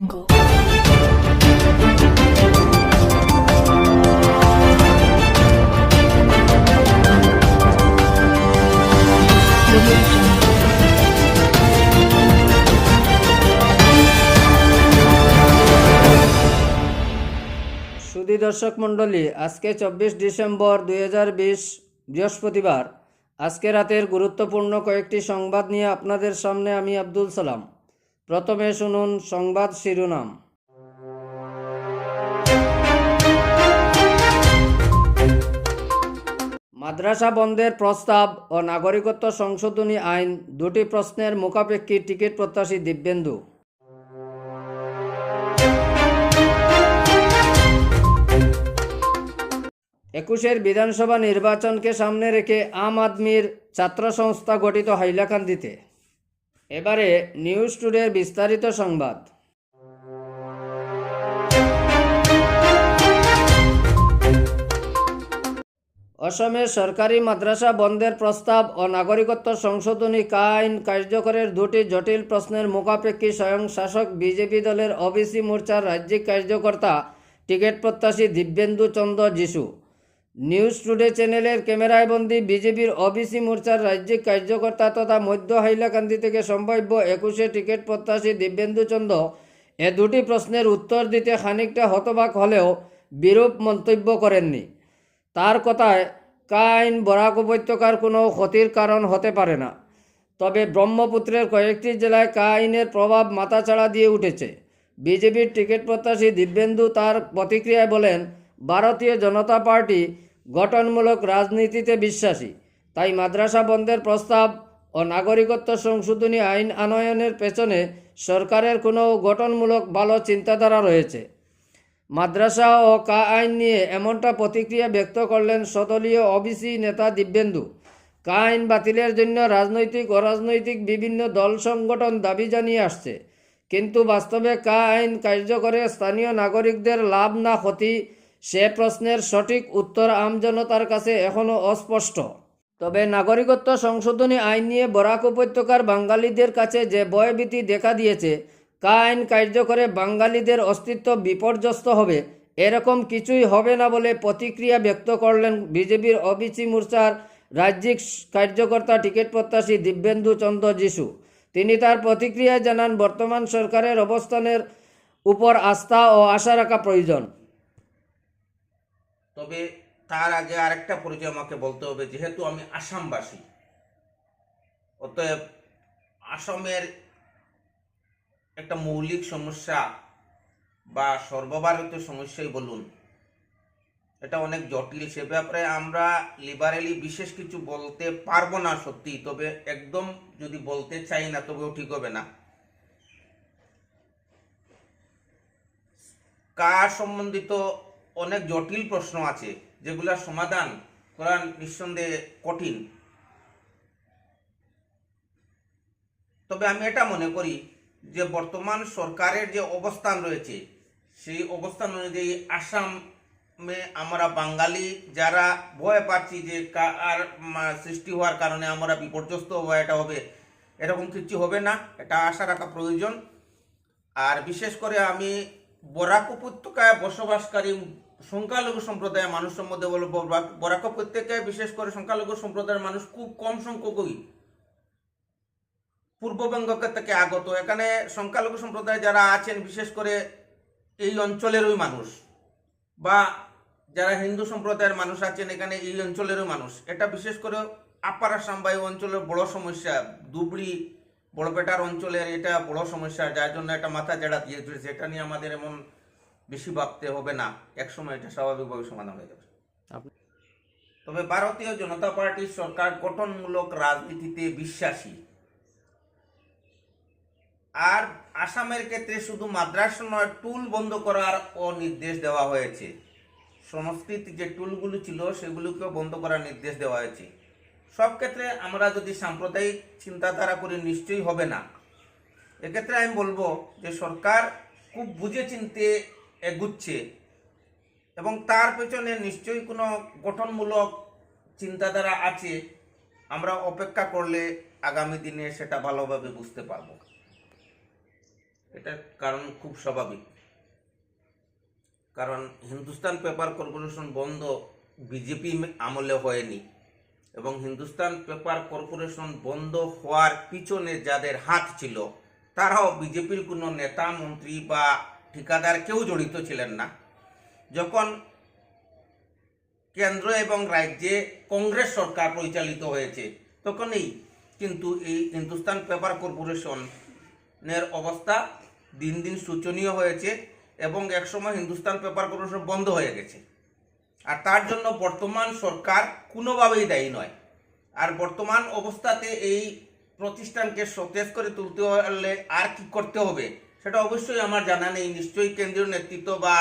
Jungle. সুধী দর্শক মণ্ডলী, আজকে চব্বিশ ডিসেম্বর দুই হাজার বিশ বৃহস্পতিবার আজকে রাতের গুরুত্বপূর্ণ কয়েকটি সংবাদ নিয়ে আপনাদের সামনে আমি আব্দুল সালাম প্রথমে শুনুন সংবাদ শিরোনাম। মাদ্রাসা বন্ধের প্রস্তাব ও নাগরিকত্ব সংশোধনী আইন দুটি প্রশ্নের মুখাপেক্ষী টিকিট প্রত্যাশী দিব্যেন্দু। একুশের বিধানসভা নির্বাচনকে সামনে রেখে আম আদমির ছাত্র সংস্থা গঠিত হাইলাকান্দিতে। এবারে নিউজ টুডের বিস্তারিত সংবাদ। অসমে সরকারি মাদ্রাসা বন্ধের প্রস্তাব ও নাগরিকত্ব সংশোধনী আইন কার্যকরের দুটি জটিল প্রশ্নের মুখাপেক্ষী স্বয়ং শাসক বিজেপি দলের ওবিসি মোর্চার রাজ্যিক কার্যকর্তা টিকিট প্রত্যাশী দিব্যেন্দু চন্দ্র যিশু। নিউজ টুডে চ্যানেলের ক্যামেরায় বন্দি বিজেপির ওবিসি মোর্চার রাজ্যিক কার্যকর্তা তথা মধ্য হাইলাকান্দি থেকে সম্ভাব্য একুশে টিকিট প্রত্যাশী দিব্যেন্দু চন্দ্র এ দুটি প্রশ্নের উত্তর দিতে খানিকটা হতবাক হলেও বিরূপ মন্তব্য করেননি। তার কথায় কা আইন বরাক উপত্যকার কোনো ক্ষতির কারণ হতে পারে না। তবে ব্রহ্মপুত্রের কয়েকটি জেলায় কা আইনের প্রভাব মাথাচাড়া দিয়ে উঠেছে। বিজেপির টিকিট প্রত্যাশী দিব্যেন্দু তার প্রতিক্রিয়ায় বলেন ভারতীয় জনতা পার্টি গঠনমূলক রাজনীতিতে বিশ্বাসী। তাই মাদ্রাসা বন্ধের প্রস্তাব ও নাগরিকত্ব সংশোধনী আইন আনয়নের পেছনে সরকারের কোনো গঠনমূলক ভালো চিন্তাধারা রয়েছে। মাদ্রাসা ও কা আইন নিয়ে এমনটা প্রতিক্রিয়া ব্যক্ত করলেন সদলীয় ওবিসি নেতা দিব্যেন্দু। কা আইন বাতিলের জন্য রাজনৈতিক, অরাজনৈতিক বিভিন্ন দল সংগঠন দাবি জানিয়ে আসছে। কিন্তু বাস্তবে কা আইন কার্যকরে স্থানীয় নাগরিকদের লাভ না ক্ষতি সে প্রশ্নের সঠিক উত্তর আমজনতার কাছে এখনও অস্পষ্ট। তবে নাগরিকত্ব সংশোধনী আইন নিয়ে বরাক উপত্যকার বাঙালিদের কাছে যে ভয়ভীতি দেখা দিয়েছে কা আইন কার্যকরে বাঙালিদের অস্তিত্ব বিপর্যস্ত হবে, এরকম কিছুই হবে না বলে প্রতিক্রিয়া ব্যক্ত করলেন বিজেপির অবিসি মোর্চার রাজ্যিক কার্যকর্তা টিকিট প্রত্যাশী দিব্যেন্দু চন্দ্র যিশু। তিনি তার প্রতিক্রিয়ায় জানান, বর্তমান সরকারের অবস্থানের উপর আস্থা ও আশা রাখা প্রয়োজন। তবে তার আগে আরেকটা পরিচয় আমাকে বলতে হবে, যেহেতু আমি আসামবাসী, অতএব আসামের একটা মৌলিক সমস্যা বা সর্বভারতীয় সমস্যাই বলুন, এটা অনেক জটিল। সে ব্যাপারে আমরা লিবারেলি বিশেষ কিছু বলতে পারব না সত্যি তবে একদম যদি বলতে চাই না, তবেও ঠিক হবে না। কার সম্বন্ধিত অনেক জটিল প্রশ্ন আছে, যেগুলোর সমাধান করা নিঃসন্দেহে কঠিন। তবে আমি এটা মনে করি যে বর্তমান সরকারের যে অবস্থান রয়েছে, সেই অবস্থান অনুযায়ী আসামে আমরা বাঙালি যারা ভয় পাচ্ছি যে কার সৃষ্টি হওয়ার কারণে আমরা বিপর্যস্ত হব এটা হবে, এরকম কিছু হবে না, এটা আশা রাখা প্রয়োজন। আর বিশেষ করে আমি বরাক উপত্যকায় বসবাসকারী সংখ্যালঘু সম্প্রদায়ের মানুষের মধ্যে বলব বরাক- উপত্যকায় বিশেষ করে সংখ্যালঘু সম্প্রদায়ের মানুষ খুব কম সংখ্যকই পূর্ববঙ্গ থেকে আগত। এখানে সংখ্যালঘু সম্প্রদায় যারা আছেন, বিশেষ করে এই অঞ্চলেরই মানুষ বা যারা হিন্দু সম্প্রদায়ের মানুষ আছেন, এখানে এই অঞ্চলেরও মানুষ। এটা বিশেষ করে আপার আসাম বা এই অঞ্চলের বড় সমস্যা, ধুবড়ি বড়পেটার অঞ্চলের এটা বড় সমস্যা যার জন্য একটা মাথা জাড়া দিয়ে চলেছে। এটা নিয়ে আমাদের এমন বেশি ভাবতে হবে না। একসময় এটা স্বাভাবিকভাবে সমাধান হয়ে যাবে। তবে ভারতীয় জনতা পার্টির সরকার গঠনমূলক রাজনীতিতে বিশ্বাসী। আর আসামের ক্ষেত্রে শুধু মাদ্রাসা নয় টুল বন্ধ করার ও নির্দেশ দেওয়া হয়েছে। সংস্কৃত যে টুলগুলো ছিল সেগুলোকেও বন্ধ করার নির্দেশ দেওয়া হয়েছে। সব ক্ষেত্রে আমরা যদি সাম্প্রদায়িক চিন্তাধারা করি, নিশ্চয়ই হবে না। এক্ষেত্রে আমি বলব যে সরকার খুব বুঝে চিনতে এগুচ্ছে এবং তার পেছনে নিশ্চয়ই কোনো গঠনমূলক চিন্তাধারা আছে। আমরা অপেক্ষা করলে আগামী দিনে সেটা ভালোভাবে বুঝতে পারব। এটার কারণ খুব স্বাভাবিক। কারণ হিন্দুস্তান পেপার কর্পোরেশন বন্ধ বিজেপি আমলে হয়নি। এবং হিন্দুস্তান পেপার কর্পোরেশন বন্ধ হওয়ার পিছনে যাদের হাত ছিল, তারাও বিজেপির কোনো নেতা, মন্ত্রী বা ঠিকাদার কেউ জড়িত ছিলেন না। যখন কেন্দ্র এবং রাজ্যে কংগ্রেস সরকার পরিচালিত হয়েছে, তখনই কিন্তু এই হিন্দুস্তান পেপার কর্পোরেশনের অবস্থা দিন দিন শোচনীয় হয়েছে এবং একসময় হিন্দুস্তান পেপার কর্পোরেশন বন্ধ হয়ে গেছে। আর তার জন্য বর্তমান সরকার কোনোভাবেই দায়ী নয়। আর বর্তমান অবস্থাতে এই প্রতিষ্ঠানকে সতেজ করে তুলতে হলে আর কি করতে হবে, সেটা অবশ্যই আমার জানা নেই। নিশ্চয়ই কেন্দ্রীয় নেতৃত্ব বা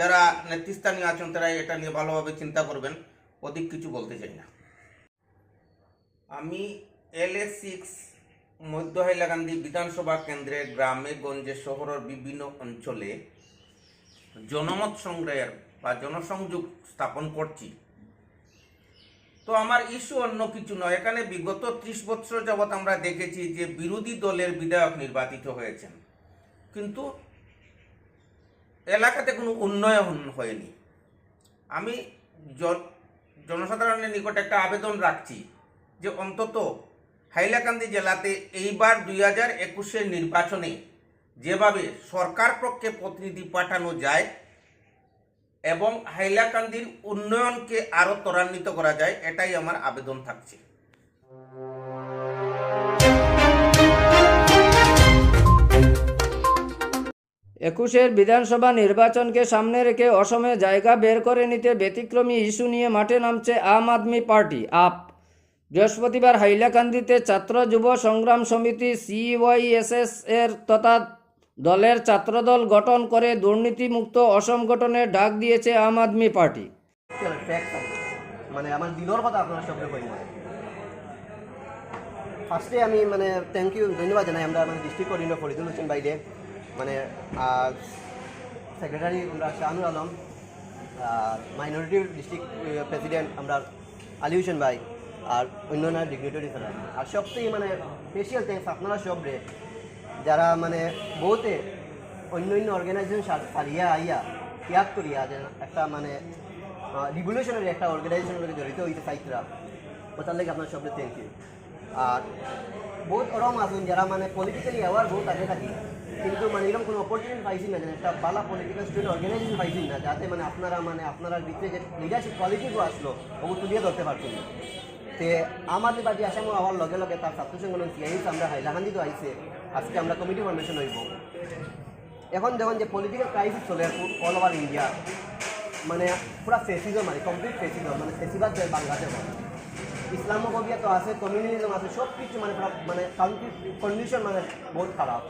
যারা নেতৃস্থানীয় আছেন, তারা এটা নিয়ে ভালোভাবে চিন্তা করবেন। অধিক কিছু বলতে চাই না। আমি এল এ সিক্স মধ্য হাইলাকান্দি বিধানসভা কেন্দ্রে গ্রামে, গঞ্জে, শহরের বিভিন্ন অঞ্চলে জনমত সংগ্রহের বা জনসংযোগ স্থাপন করছি। তো আমার ইস্যু অন্য কিছু নয়। এখানে বিগত ত্রিশ বছর যাবৎ আমরা দেখেছি যে বিরোধী দলের বিধায়ক নির্বাচিত হয়েছেন। কিন্তু এলাকাতে কোনো উন্নয়ন হয়নি। আমি জন- জনসাধারণের নিকট একটা আবেদন রাখছি যে অন্তত হাইলাকান্দি জেলাতে এইবার দুই হাজার একুশের নির্বাচনে যেভাবে সরকার পক্ষে প্রতিনিধি পাঠানো যায় এবং হাইলাকান্দির উন্নয়নকে আরও ত্বরান্বিত করা যায়, এটাই আমার আবেদন থাকছে। একুশের বিধানসভা নির্বাচনকে সামনে রেখে অসমে জায়গা বের করে নিতে ব্যতিক্রমী ইস্যু নিয়ে মাঠে নামছে আম আদমি পার্টি, আপ। বৃহস্পতিবার হাইলাকান্দিতে ছাত্র যুব সংগ্রাম সমিতি, সিওয়াইএসএস এর তথা দলের ছাত্রদল গঠন করে দুর্নীতিমুক্ত অসম গঠনের ডাক দিয়েছে আম আদমি পার্টি। মানে আমার দিনের কথা আপনার সঙ্গে কই ফার্স্টে আমি মানে থ্যাংক ইউ ধন্যবাদ জানাই। আমরা মানে ডিস্ট্রিক্ট কোঅর্ডিনেটর ফরিদুল হোসেন বাইরে মানে সেক্রেটারি আমরা Shahanur Alam minority district president আমরা আলী হোসেন ভাই আর অন্যান্য ডিগনিটরি যারা আর সবথেকে মানে স্পেশাল থ্যাংকস আপনারা সবরে যারা মানে বহুতে অন্য অন্য অর্গানাইজেশন সারিয়া আইয়া ত্যাগ করিয়া যে একটা মানে রিভলিউশনারি একটা অর্গানাইজেশনের লগে জড়িত হইতে চাইতরা, ওটার লাগে আপনার সবরে থ্যাংক ইউ আর বহুত ওরম আছেন যারা মানে পলিটিক্যালি অ্যাওয়ার বহুত আগে থাকি, কিন্তু মানে এরকম কোনো অপরচুনিটি পাইছি না একটা ভালো পলিটিক্যাল স্টুডেন্ট অর্গানাইজেশন পাইছি না, যাতে মানে আপনারা মানে আপনারা ভিতরে যে লিডারশিপ কোয়ালিটিগুলো আসলো ওগুলো তুলিয়ে ধরতে পারছেন না। তে আমাদের বাড়ি আসামো আমার লগে লগে তার ছাত্র সংগঠন সিআইএস আমরা হাইলাকান্দি তো আইসে আজকে আমরা কমিটি ফরমেশন হইব। এখন দেখুন যে পলিটিক্যাল ক্রাইসিস চলে অল ওভার ইন্ডিয়া মানে পুরা ফেসিজম মানে কমপ্লিট ফেসিজম মানে ফেসিবাদ যায় বাংলাতে ইসলামোফোবিয়া তো আছে কমিউনিজম আছে সব কিছু মানে মানে কান্ট্রি কন্ডিশন মানে বহুত খারাপ।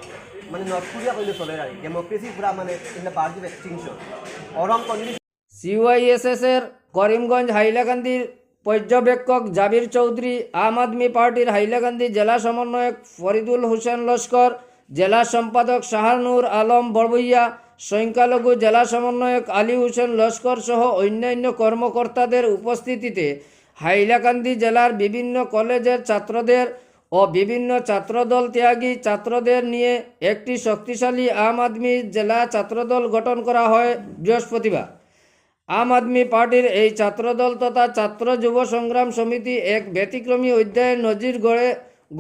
মানে নর্থ কোরিয়া কইলে চলে আর ডেমোক্রেসি পুরা মানে in the part of extinction অরম condition CYSS এর করিমগঞ্জ হাইলাকান্দির পর্যবেক্ষক জাবির চৌধুরী, আম আদমি পার্টির হাইলাকান্দি জেলা সমন্বয়ক ফরিদুল হোসেন লস্কর, জেলা সম্পাদক শাহানুর আলম বড়বইয়া, সংখ্যালঘু জেলা সমন্বয়ক আলী হোসেন লস্কর সহ অন্যান্য কর্মকর্তাদের উপস্থিতিতে হাইলাকান্দি জেলার বিভিন্ন কলেজের ছাত্রদের ও বিভিন্ন ছাত্রদল ত্যাগী ছাত্রদের নিয়ে একটি শক্তিশালী আম আদমি জেলা ছাত্রদল গঠন করা হয় বৃহস্পতিবার। আম আদমি পার্টির এই ছাত্রদল তথা ছাত্র যুব সংগ্রাম সমিতি এক ব্যতিক্রমী অধ্যায়ের নজির গড়ে,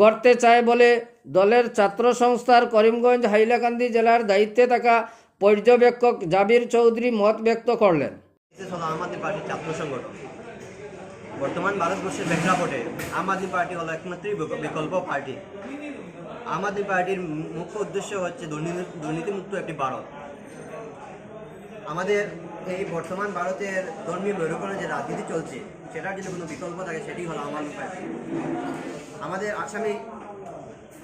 গড়তে চায় বলে দলের ছাত্র সংস্থার করিমগঞ্জ হাইলাকান্দি জেলার দায়িত্বে থাকা পর্যবেক্ষক জাবির চৌধুরী মত ব্যক্ত করলেন। বর্তমান ভারতবর্ষের প্রেক্ষাপটে আম আদমি পার্টি হলো একমাত্র বিকল্প পার্টি। আম আদমি পার্টির মুখ্য উদ্দেশ্য হচ্ছে দুর্নীতি দুর্নীতিমুক্ত একটি ভারত। আমাদের এই বর্তমান ভারতের ধর্মীয় বৈরকরণে যে রাজনীতি চলছে, সেটার যদি কোনো বিকল্প থাকে, সেটি হলো আমার উপায়। আমাদের আসামে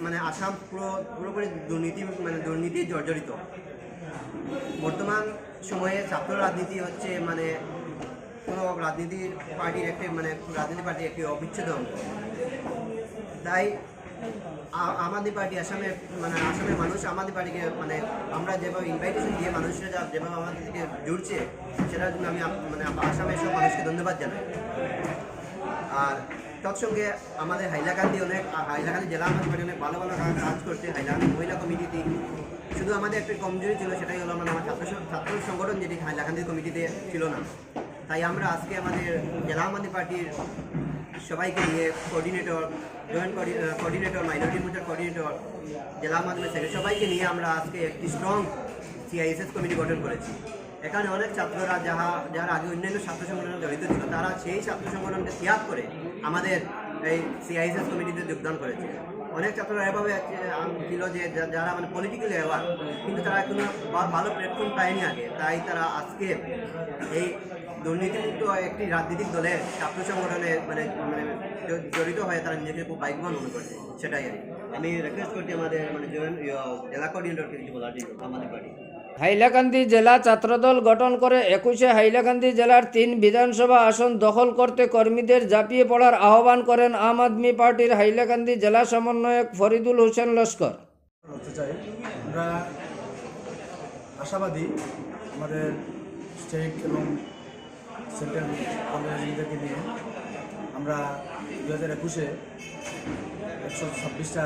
মানে আসাম পুরো, পুরোপুরি দুর্নীতি মানে দুর্নীতি জর্জরিত। বর্তমান সময়ে ছাত্র রাজনীতি হচ্ছে মানে কোনো রাজনীতির পার্টির একটি মানে রাজনীতি পার্টির একটি অবিচ্ছেদ্য অঙ্গ। তাই আ- আম আদমি পার্টি আসামে মানে আসামের মানুষ আমাদের পার্টিকে মানে আমরা যেভাবে ইনভাইটেশন দিয়ে মানুষরা যা- যেভাবে আমাদেরকে জুড়ছে, সেটার জন্য আমি মানে আসামের সব মানুষকে ধন্যবাদ জানাই। আর তৎসঙ্গে আমাদের হাইলাকান্দি অনেক হাইলাকান্দি জেলা আমাদের পার্টি অনেক ভালো ভালো কাজ করছে, হাইলাকান্দি মহিলা কমিটি শুধু আমাদের একটা কমজোরি ছিল, সেটাই হলো মানে আমার ছাত্র ছাত্র সংগঠন যেটি হাইলাকান্দি কমিটিতে ছিল না। তাই আমরা আজকে আমাদের জেলা আমাদের পার্টির সবাইকে নিয়ে কোঅর্ডিনেটর জয়েন্ট কোঅর্ডিনেটর মাইনরিটি মোর্চার কোঅর্ডিনেটর জেলা মাধ্যমিক সেক্রেটারি সবাইকে নিয়ে আমরা আজকে একটি স্ট্রং সিআইএসএস কমিটি গঠন করেছি। এখানে অনেক ছাত্ররা যাহা যারা আগে অন্যান্য ছাত্র সংগঠনে জড়িত ছিল, তারা সেই ছাত্র সংগঠনকে ত্যাগ করে আমাদের এই সিআইএসএস কমিটিতে যোগদান করেছে। অনেক ছাত্ররা এভাবে ছিল যে যারা মানে পলিটিক্যালি অ্যাওয়ার কিন্তু তারা কোনো ভালো প্ল্যাটফর্ম পায়নি আগে। তাই তারা আজকে এই দুর্নীতিমুক্ত একটি রাজনৈতিক দলে ছাত্র সংগঠনে মানে মানে জড়িত হয়ে তারা নিজেকে খুব বাইকবান মনে করছে সেটাই আর আমি রিকোয়েস্ট করছি আমাদের মানে জেলা কোঅর্ডিনেটরকে কিছু বলার জন্য আমাদের পার্টি হাইলাকান্দি জেলা ছাত্রদল গঠন করে একুশে হাইলাকান্দি জেলার তিন বিধানসভা আসন দখল করতে কর্মীদের ঝাঁপিয়ে পড়ার আহ্বান করেন আম আদমি পার্টির হাইলাকান্দি জেলা সমন্বয়ক ফরিদুল হোসেন লস্কর। আমরা আশাবাদী আমাদের স্টেট এবং সেন্ট্রাল নিয়ে আমরা দু হাজার একুশে একশো ছাব্বিশটা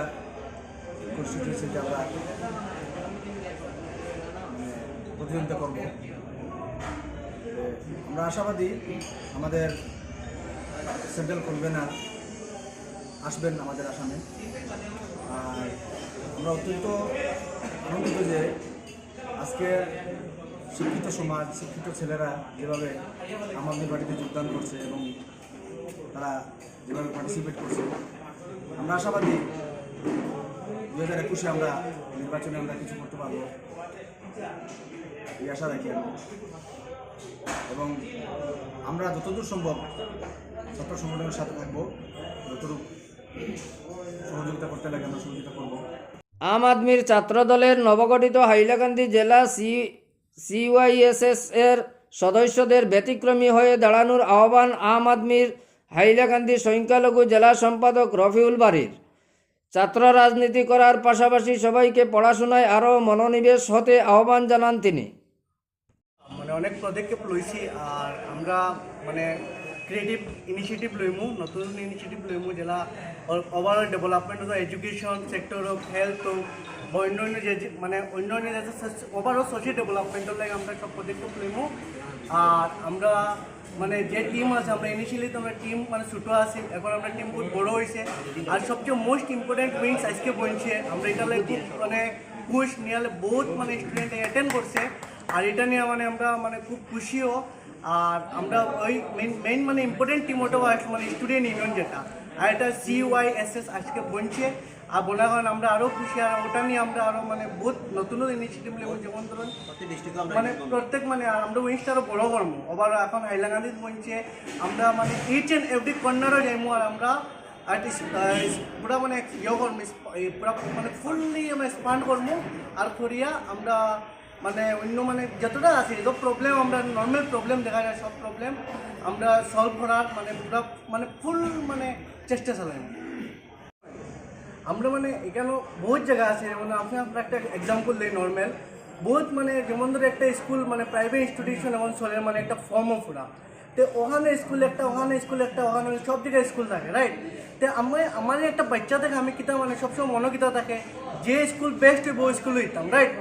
কনস্টিটিউন্সিতে আমরা মানে প্রতিদ্বন্দ্বিতা করব। আমরা আশাবাদী আমাদের সেন্ট্রাল কনভেনার আসবেন আমাদের আসামে। আর আমরা অত্যন্ত আনন্দিত যে আজকে শিক্ষিত সমাজ, শিক্ষিত ছেলেরা যেভাবে আমাদের বাড়িতে যোগদান করছে এবং তারা যেভাবে পার্টিসিপেট করছে। আমরা আশাবাদী দু হাজার একুশে আমরা নির্বাচনে আমরা কিছু করতে পারব। এই আশা রাখি আমরা। এবং আমরা যতদূর সম্ভব ছাত্র সংগঠনের সাথে থাকব, যতটুকু সহযোগিতা করতে লাগে আমরা সহযোগিতা করব। আম আদমির ছাত্রদলের নবগঠিত হাইলাকান্দি জেলা সি, সিওয়াইএসএস এর সদস্যদের ব্যতিক্রমী হয়ে দাঁড়ানোর আহ্বান আম আদমির হাইলাকান্দি সংখ্যালঘু জেলা সম্পাদক রফিউল বাড়ির ছাত্র রাজনীতি করার পাশাপাশি সবাইকে পড়াশোনায় আরও মনোনিবেশ হতে আহ্বান জানান তিনি। মানে অনেক পদক্ষেপ লইছি আর আমরা মানে ক্রিয়েটিভ ইনিশিয়েটিভ লইমু, নতুন ইনিশিয়েটিভ লইমু যেটা overall development of education sector of health হোক বা অন্যান্য যে মানে অন্যান্য যে ওভারঅল সোশিয়াল ডেভেলপমেন্টের লাগে আমরা সব পদক্ষেপ লইমু। আর আমরা মানে যে টিম আছে, আমরা ইনিশিয়ালি তো আমরা টিম মানে ছোটো আছি, এখন আমরা টিম বহুত বড় হয়েছে আর সবচেয়ে মোস্ট ইম্পর্টেন্ট উইংস আজকে বনছে আমরা এটা খুব মানে খুশ নিয়ে বহুত মানে স্টুডেন্ট অ্যাটেন্ড করছে। আর এটা নিয়ে মানে আমরা মানে খুব খুশিও। আর আমরা ওই মেন মেইন মানে ইম্পর্টেন্ট টিম ওটাও মানে স্টুডেন্ট ইউনিয়ন যেটা। আর এটা সি ওয়াই এস এস আজকে বনছে আর বোনা কারণ আমরা আরও খুশি আর ওটা নিয়ে আমরা আরও মানে বহুত নতুন নতুন ইনিশিয়েটিভ নেব যেমন ধরুন আমরা মানে প্রত্যেক মানে আমরা উইংসটা আরও বড় করব। আবার এখন হাইলাকান্দিত বনছে আমরা মানে ইচ অ্যান্ড এভরি কর্নারও যাইমু আর আমরা আর ইস- আহ, ইস- পুরা মানে ইয়ে করব ইস- পুরা মানে ফুললি আমরা স্পান্ড করব। আর করিয়া আমরা মানে অন্য মানে যতটা আছে যে প্রবলেম আমরা নর্মাল প্রবলেম দেখা যায় সব প্রবলেম আমরা সলভ করার মানে পুরা মানে ফুল মানে চেষ্টা চালাই আমরা মানে এখানে বহুত জায়গা আছে, যেমন আপনি আপনার একটা এক্সাম্পল দিই নর্মাল বহুত মানে যেমন ধরে একটা স্কুল মানে প্রাইভেট ইনস্টিটিউশন এমন চলে মানে একটা ফর্মও ফুরা। তো ওখানে স্কুল একটা, ওখানে স্কুল একটা, ওখানে সব জায়গায় স্কুল থাকে রাইট তো আমি, আমার একটা বাচ্চা থেকে আমি কিতা মানে সবসময় মনে কিতা থাকে, যে স্কুল বেস্ট হইব স্কুলে দিতাম রাইট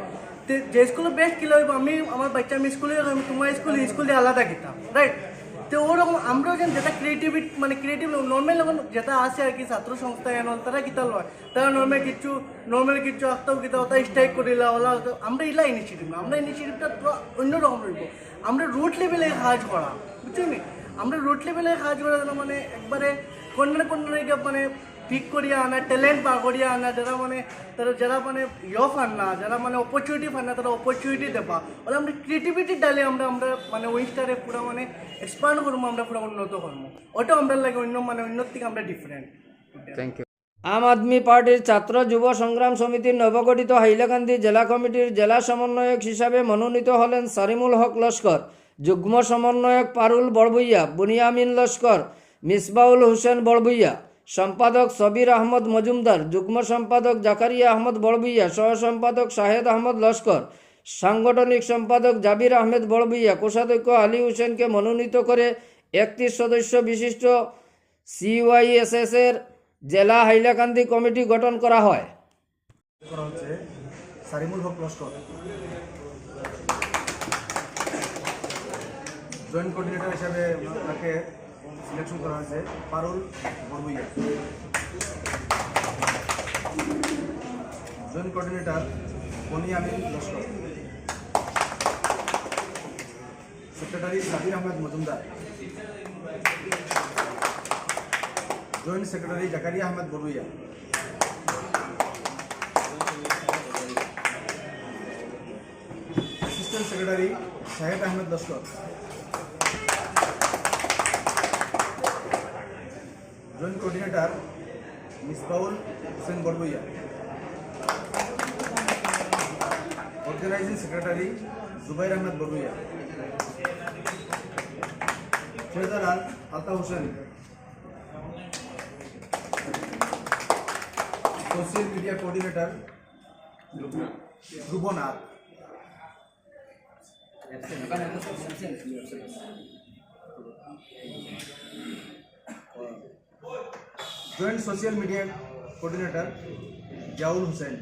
তো যে স্কুলে বেস্ট কিলো হইব, আমি, আমার বাচ্চা আমি স্কুলে আমি তোমার স্কুল স্কুল আলাদা কিতাম রাইট তো ওরকম আমরাও যেন যেটা ক্রিয়েটিভিটি মানে ক্রিয়েটিভ নর্মাল এখন যেটা আসে আর কি, ছাত্র সংস্থা এন তারা কিতা লয়? তারা নর্মাল কিছু নর্মাল কিছু আসতেও কিতা ওটা স্ট্রাইক করিলা ওলা আমরা ইলা ইনিশিয়েটিভ আমরা ইনিশিয়েটিভটা পুরো অন্যরকম রইব। আমরা রুট লেভেলে কাজ করা বুঝছ আমরা রুট লেভেলে কাজ করা মানে একবারে কোনটা কোনটা মানে পিক করিয়া আনা ট্যালেন্ট বার করিয়া আনা যারা মানে তারা যারা মানে ইয় ফান না যারা মানে অপরচুনিটি ফান না তারা অপরচুনিটি দেবা ওরা আমরা ক্রিয়েটিভিটি ডালে আমরা আমরা মানে উইস্টারে পুরো মানে এক্সপান্ড করব আমরা পুরো উন্নত করব ওটাও আমরা লাগে অন্য মানে অন্য থেকে আমরা different thank you Aam Aadmi পার্টির ছাত্র যুব সংগ্রাম সমিতির নবগঠিত হাইলাকান্দি জেলা কমিটির জেলা সমন্বয়ক হিসাবে মনোনীত হলেন সারিমুল হক লস্কর যুগ্ম সমন্বয়ক পারুল বড়বুইয়া বুনিয়ামিন লস্কর মিসবাউল হোসেন বড়বুইয়া সম্পাদক সবির আহমদ মজুমদার, যুগ্ম সম্পাদক জাকারিয়া আহমদ বড়বুইয়া, সহ সম্পাদক শাহেদ আহমদ লস্কর, সাংগঠনিক সম্পাদক জাবির আহমেদ বড়বুইয়া, কোষাধ্যক্ষ আলী হোসেনকে মনোনীত করে একত্রিশ সদস্য বিশিষ্ট সিওয়াইএসএস এর জেলা হাইলাকান্দি কমিটি গঠন করা হয়। জয়েন্ট কোঅর্ডিনেটর হিসাবে ওনাকে সিলেকশন করা হয়েছে পারুল Barbhuiya joint coordinator Boni Amin Laskar secretary Sabir Ahmed Majumdar joint secretary Zakaria Ahmed Baruiya assistant secretary Shahed Ahmed joint coordinator Misbaul Hossain Barbhuiya organising secretary Zubair Ahmed Baruiya treasurer Alta Hossain. Social media coordinator joint social media coordinator Jaul Hussain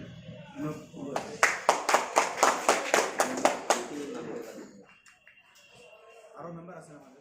member